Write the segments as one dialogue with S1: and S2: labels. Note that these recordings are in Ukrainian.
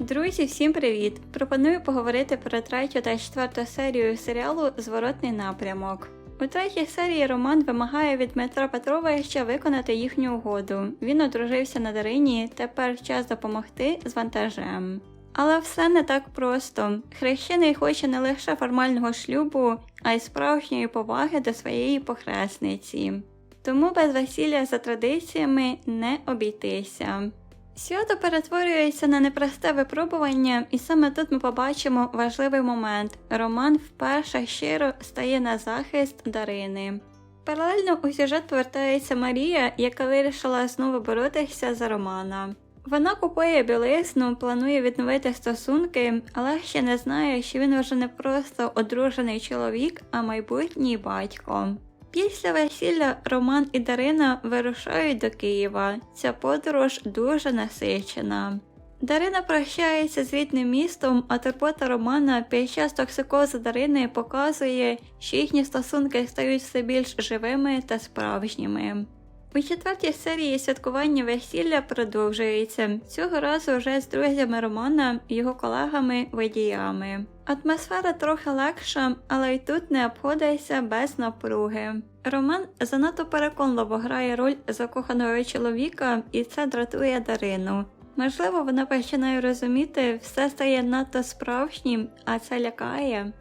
S1: Друзі, всім привіт! Пропоную поговорити про третю та четверту серію серіалу Зворотний напрямок. У третій серії Роман вимагає від Дмитра Петровича виконати їхню угоду. Він одружився на Дарині, тепер час допомогти з вантажем. Але все не так просто. Хрещений хоче не лише формального шлюбу, а й справжньої поваги до своєї похресниці. Тому без весілля за традиціями не обійтися. Свято перетворюється на непросте випробування, і саме тут ми побачимо важливий момент. Роман вперше щиро стає на захист Дарини. Паралельно у сюжет повертається Марія, яка вирішила знову боротися за Романа. Вона купує білизну, планує відновити стосунки, але ще не знає, що він вже не просто одружений чоловік, а майбутній батько. Після весілля Роман і Дарина вирушають до Києва. Ця подорож дуже насичена. Дарина прощається з рідним містом, а турбота Романа під час токсикозу Дарини показує, що їхні стосунки стають все більш живими та справжніми. У четвертій серії святкування весілля продовжується цього разу вже з друзями Романа, його колегами-водіями. Атмосфера трохи легша, але й тут не обходиться без напруги. Роман занадто переконливо грає роль закоханого чоловіка, і це дратує Дарину. Можливо, вона починає розуміти, все стає надто справжнім, а це лякає.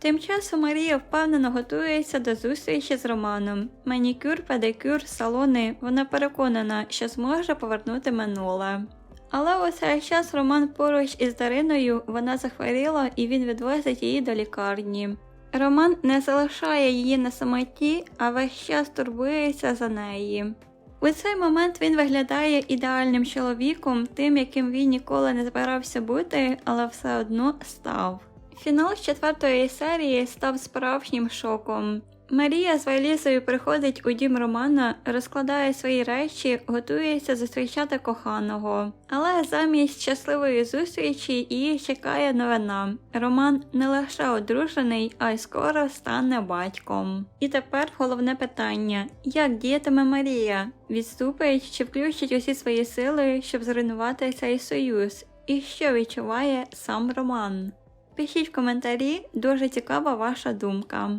S1: Тим часом Марія впевнено готується до зустрічі з Романом. Манікюр, педикюр, салони. Вона переконана, що зможе повернути минуле. Але у цей час Роман поруч із Дариною вона захворіла і він відвозить її до лікарні. Роман не залишає її на самоті, а весь час турбується за неї. У цей момент він виглядає ідеальним чоловіком, тим, яким він ніколи не збирався бути, але все одно став. Фінал четвертої серії став справжнім шоком. Марія з валізою приходить у дім Романа, розкладає свої речі, готується зустрічати коханого. Але замість щасливої зустрічі її чекає новина. Роман не лише одружений, а й скоро стане батьком. І тепер головне питання: як діятиме Марія? Відступить чи включить усі свої сили, щоб зруйнувати цей союз? І що відчуває сам Роман? Пишіть в коментарі, дуже цікава ваша думка.